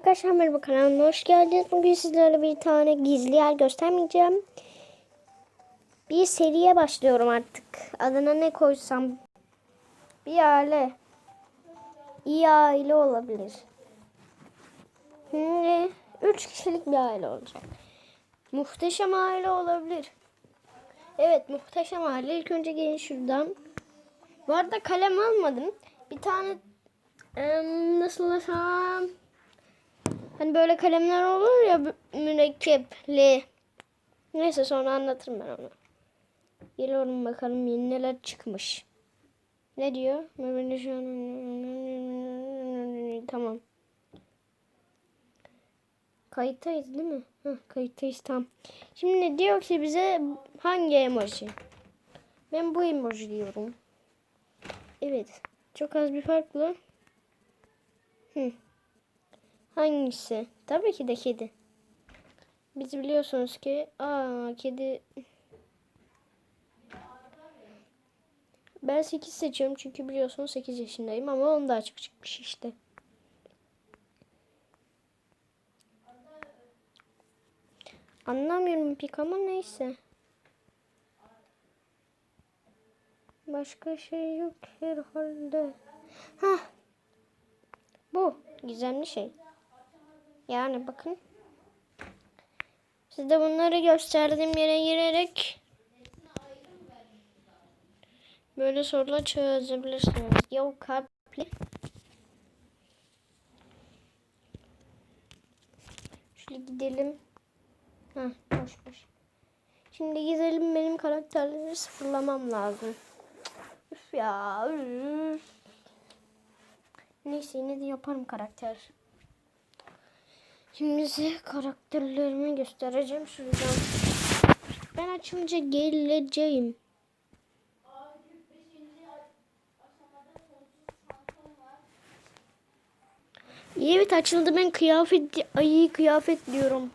Arkadaşlar merhaba kanalıma hoş geldiniz. Bugün sizlerle bir tane gizli yer göstermeyeceğim. Bir seriye başlıyorum artık. Adına ne koysam? Bir aile. İyi aile olabilir. Şimdi üç kişilik bir aile olacak. Muhteşem aile olabilir. Evet muhteşem aile. İlk önce gelin şuradan. Bu arada kalem almadım. Bir tane nasıl desem Hani böyle kalemler olur ya mürekkepli. Neyse sonra anlatırım ben onu. Geliyorum bakalım yeni neler çıkmış. Ne diyor? Tamam. Kayıttayız değil mi? Heh, kayıttayız tamam. Şimdi diyor ki bize hangi emoji? Ben bu emoji diyorum. Evet. Çok az bir farklı. Hı. Hangisi? Tabii ki de kedi. Biz biliyorsunuz ki aa kedi Ben 8 seçiyorum çünkü biliyorsunuz 8 yaşındayım ama onun da açık çıkmış işte. Anlamıyorum pek ama neyse. Başka şey yok herhalde. Hah. Bu gizemli şey. Yani bakın. Siz bunları gösterdiğim yere girerek böyle sorular çözebilirsiniz. Yo kalpli. Şöyle gidelim. Ha boş boş. Şimdi gidelim benim karakterleri sıfırlamam lazım. Üf ya. Üf. Neyse yine de yaparım karakter. Şimdi size karakterlerimi göstereceğim şuradan. Ben açınca geleceğim. Evet açıldı ben kıyafet ayı kıyafet diyorum.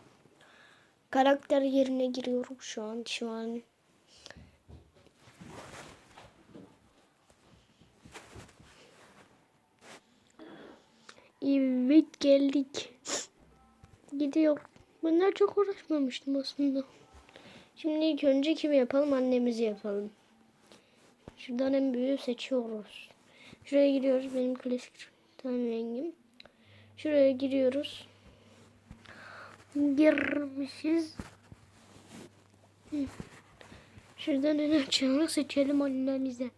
Karakter yerine giriyorum şu an şu an. Evet geldik. Gidiyor. Bunlar çok uğraşmamıştım aslında. Şimdi ilk önce kimi yapalım? Annemizi yapalım. Şuradan en büyüğü seçiyoruz. Şuraya giriyoruz. Benim klasik ten rengim. Şuraya giriyoruz. Girmişiz. Şuradan en açığını seçelim annemize.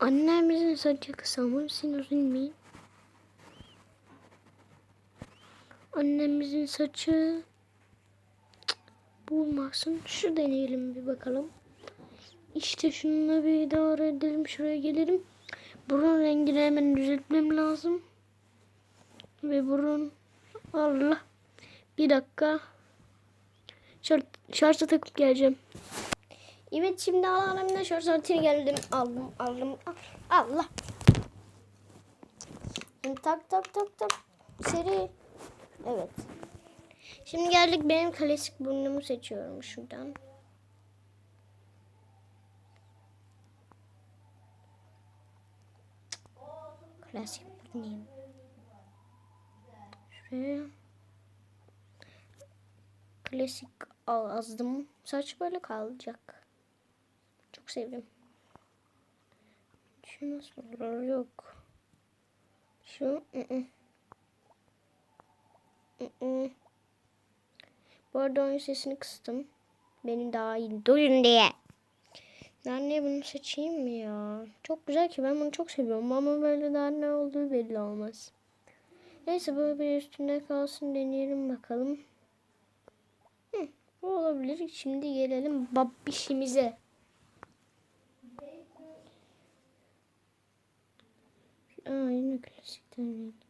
Annemizin saçı kısa mı? Sinüzün mi? Annemizin saçı Cık, bu olmasın. Şu deneyelim bir bakalım. İşte şununla bir idare edelim. Şuraya gelelim. Burun rengini hemen düzeltmem lazım. Ve burun Allah. Bir dakika. Şart, şarja takıp geleceğim. Evet şimdi alanımda şarj aletini geldim. Aldım aldım. Al- Allah. Tak tak tak tak. Seri. Evet. Şimdi geldik benim klasik burnumu seçiyorum şuradan. Klasik burnum. Şuraya. Klasik azdım. Saç böyle kalacak. Çok sevdim. Şu nasıl olur? Yok. Şu ı -ı. Bu arada oyun sesini kıstım. Beni daha iyi duyun diye. Anne bunu seçeyim mi ya? Çok güzel ki ben bunu çok seviyorum ama böyle daha ne olduğu belli olmaz. Neyse bu bir üstünde kalsın deneyelim bakalım. Hı, bu olabilir. Şimdi gelelim babişimize. Aa yine klasikten renk.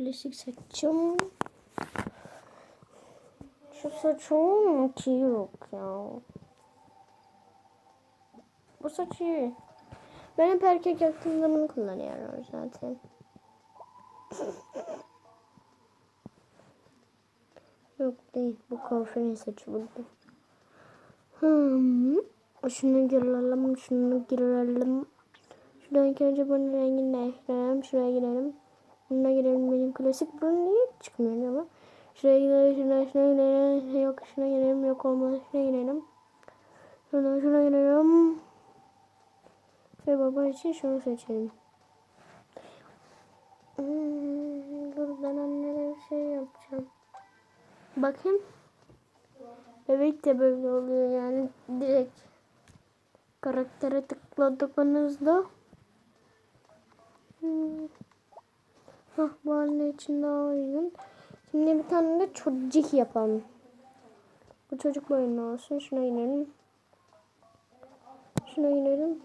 Klasik saçım. Şu saçım ki yok ya. Bu saç iyi. Ben hep erkek bunu kullanıyorum zaten. yok değil. Bu kuaförün saçı burada. Hmm. Şunu girelim, şunu girelim. Şuradan ilk önce bunun rengini. Şuraya girelim. Buna girelim benim klasik. Bunun niye çıkmıyor ama? Şuraya girelim, şuna, şuna girelim. Yok şuna girelim, yok olmaz. Şuna girelim. Şuradan şuna girelim. Ve baba için şunu seçelim. Hmm, ben annene bir şey yapacağım. Bakın. Bebek de böyle oluyor yani direkt karaktere tıkladığınızda Hah bu anne için daha uygun. Şimdi bir tane de çocuk yapalım. Bu çocuk boyunlu olsun. Şuna inelim. Şuna inelim.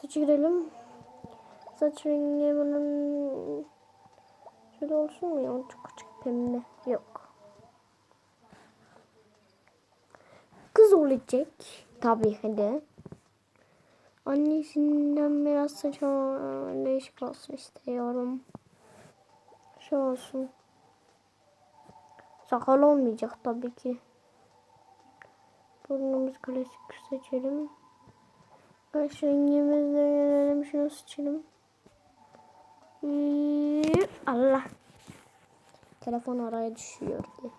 Saçı girelim. Saç rengi bunun şöyle olsun mu ya? Çok küçük pembe. Yok. Kız olacak. Tabii ki de. Annesinden biraz saçı değişik olsun istiyorum. Şu olsun. Sakal olmayacak tabii ki. Burnumuz klasik seçelim. Rengimizle gelelim. Şunu seçelim. Allah. Telefon araya düşüyor diye.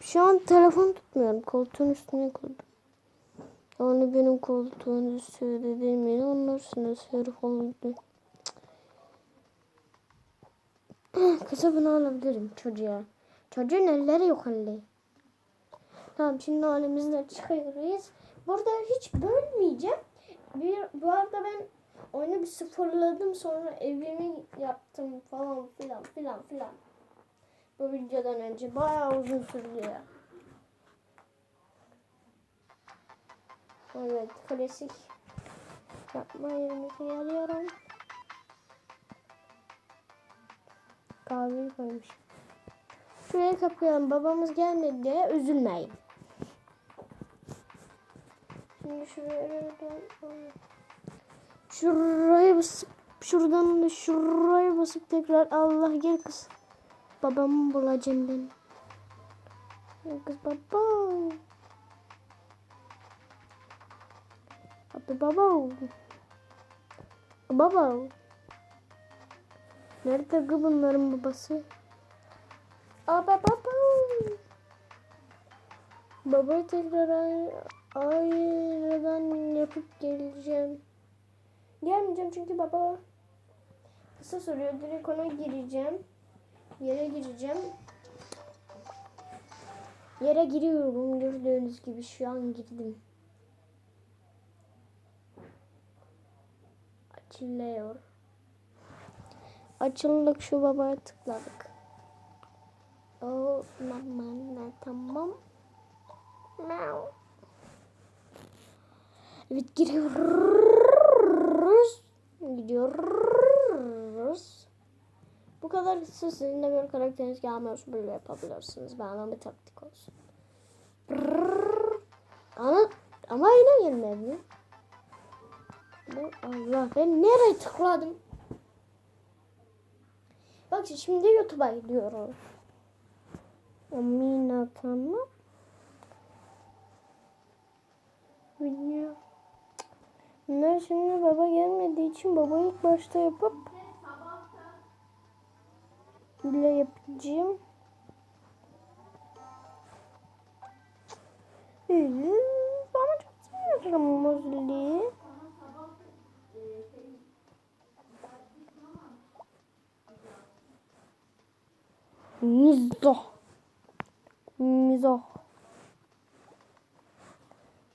Şu an telefon tutmuyorum. Koltuğun üstüne koydum. Yani benim koltuğun üstü dediğim yeri onun üstüne sürüp oldu. Kısa bunu alabilirim çocuğa. Çocuğun elleri yok halde. Tamam şimdi halimizden çıkıyoruz. Burada hiç bölmeyeceğim. Bir, bu arada ben oyunu bir sıfırladım sonra evimi yaptım falan filan filan filan. Bu videodan önce bayağı uzun sürdü Evet klasik yapma yerimizi alıyorum. Kahveyi koymuş. Şuraya kapayalım. Babamız gelmedi diye üzülmeyin. Şimdi şuraya şuraya basıp şuradan da şuraya basıp tekrar Allah gel kız. Babamı bulacağım ben. Kız baba. Baba. Baba. Nerede kız bunların babası? Aba baba. Baba tekrar ay ayradan yapıp geleceğim. Gelmeyeceğim çünkü baba kısa soruyor. Direkt ona gireceğim. Yere gireceğim. Yere giriyorum gördüğünüz gibi şu an girdim. Açılıyor. Açıldık şu babaya tıkladık. Oh, mama, tamam. Meow. Evet giriyoruz. Gidiyoruz. Bu kadar kısa sizin de böyle karakteriniz gelmiyorsa böyle yapabilirsiniz. Benden bir taktik olsun. Ama, ama yine gelmedi. Allah ben nereye tıkladım? Bak şimdi YouTube'a gidiyorum. Amina tamam. Video. Ben şimdi baba gelmediği için baba ilk başta yapıp bile yapacağım. Ee, Ama çok seviyorum muzliyi. Mizah. Mizah.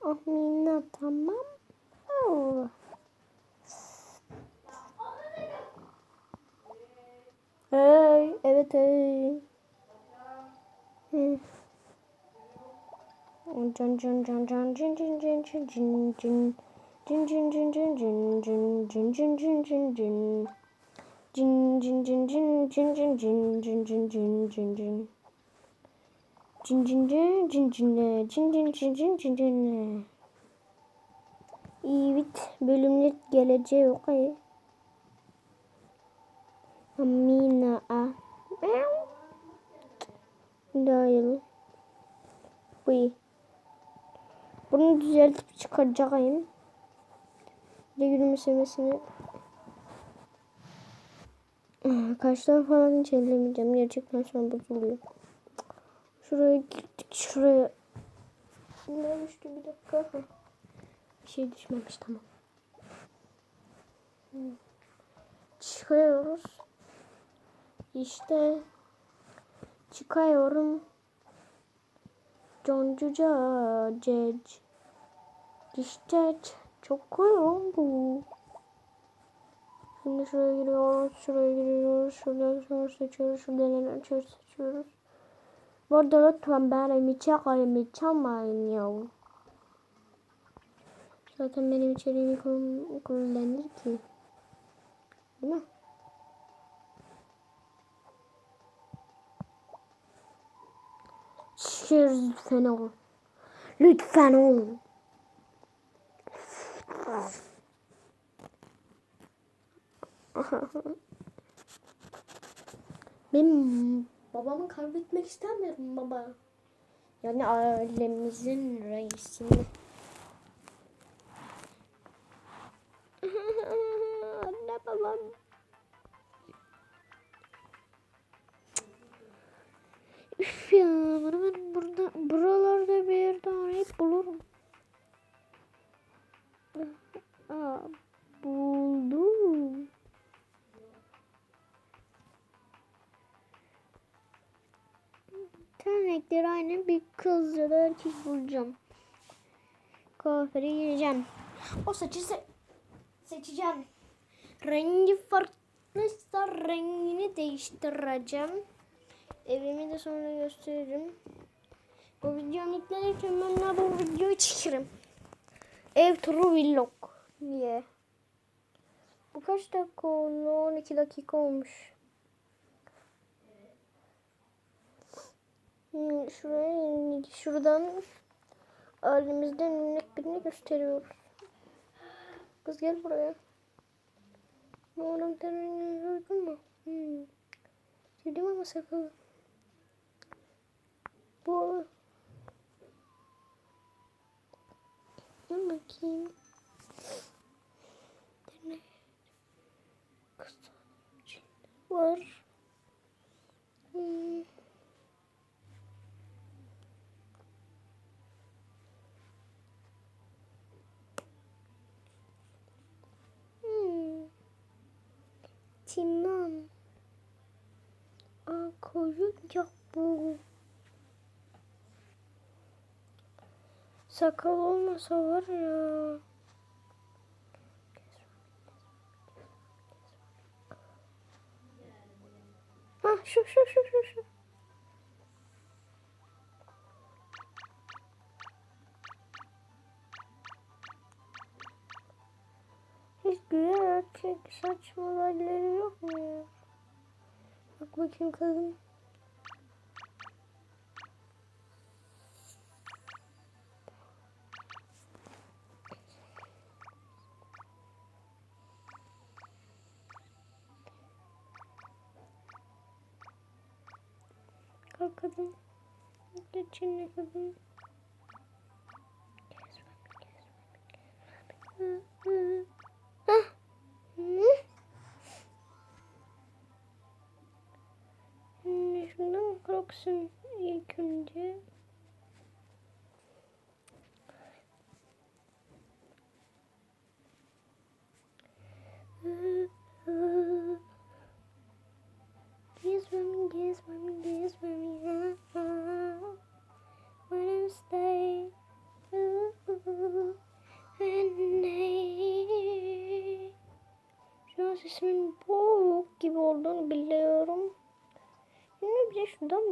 Ah Mina tamam. Oh. Hey, evet hey. Cin cin cin cin cin cin cin cin cin cin cin cin cin cin cin cin cin Cin cin cin cin cin cin cin cin cin cin cin cin Cin cin cin cin cin cin cin cin cin cin Evet bölümler gelecek okay. Amina a Değil. Bu. Bunu düzeltip çıkaracağım. Bir de gülümsemesini Ah, Kaşlar falan hiç ellemeyeceğim. Gerçekten sonra bozuluyor. Şuraya gittik. Şuraya. Ne düştü bir dakika. Bir şey düşmemiş tamam. Hmm. Çıkıyoruz. İşte çıkıyorum. Concuca cec. İşte çok bu. Şimdi şuraya giriyoruz, şuraya giriyoruz, şuradan sonra seçiyoruz, şuradan açıyoruz, seçiyoruz. Bu arada lütfen benim içeriğimi çalmayın ya. Zaten benim içeriğimi kullan- kullanır ki. Değil mi? Cheers lütfen ol. Lütfen ol. Benim babamı kaybetmek istemiyorum baba. Yani ailemizin reisini. Renkleri aynı bir kız ya da erkek bulacağım. Kuaföre gireceğim. O saçı se- seçeceğim. Rengi farklıysa rengini değiştireceğim. Evimi de sonra gösteririm. Bu videom yüklenirken ben de bu videoyu çekerim. Ev turu vlog diye. Bu kaç dakika oldu? 12 dakika olmuş. Şuraya şuradan ailemizden örnek birini gösteriyoruz. Kız gel buraya. Bu onun tenini gördün mü? Hmm. Sevdim ama sakalı. Bu Dur bakayım. Dene. Kız var. Hmm. Hmm. Timon. Aa koyun yok bu. Sakal olmasa var ya. Ah şu şu şu şu şu. Saç modelleri yok mu ya? Bak bakayım kadın. Kalk kadın. Geçin kadın.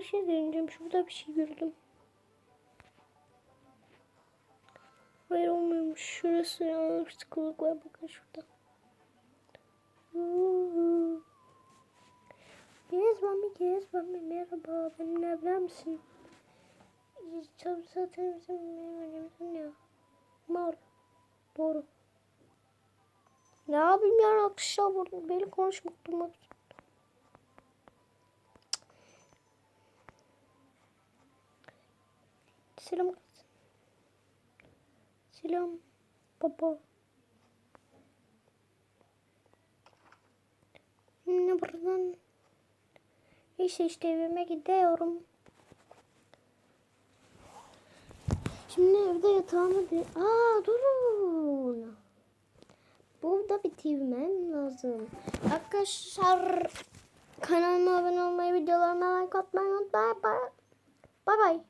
Bir şey deneyeceğim. Şurada bir şey gördüm. Hayır olmuyormuş. Şurası ya. Sıkılık var. Bakın şurada. Gez mami gez mami merhaba benimle evler misin? Tabii zaten bizim benim ya. Mal. Doğru. Ne yapayım ya akşam burada beni konuşmak durmak. Selam. Selam. Baba. Şimdi buradan işte işte evime gidiyorum. Şimdi evde yatağımı bir... Aa durun. Burada bitirmem lazım. Arkadaşlar kanalıma abone olmayı, videolarıma like atmayı unutmayın. Bye bye. Bye bye.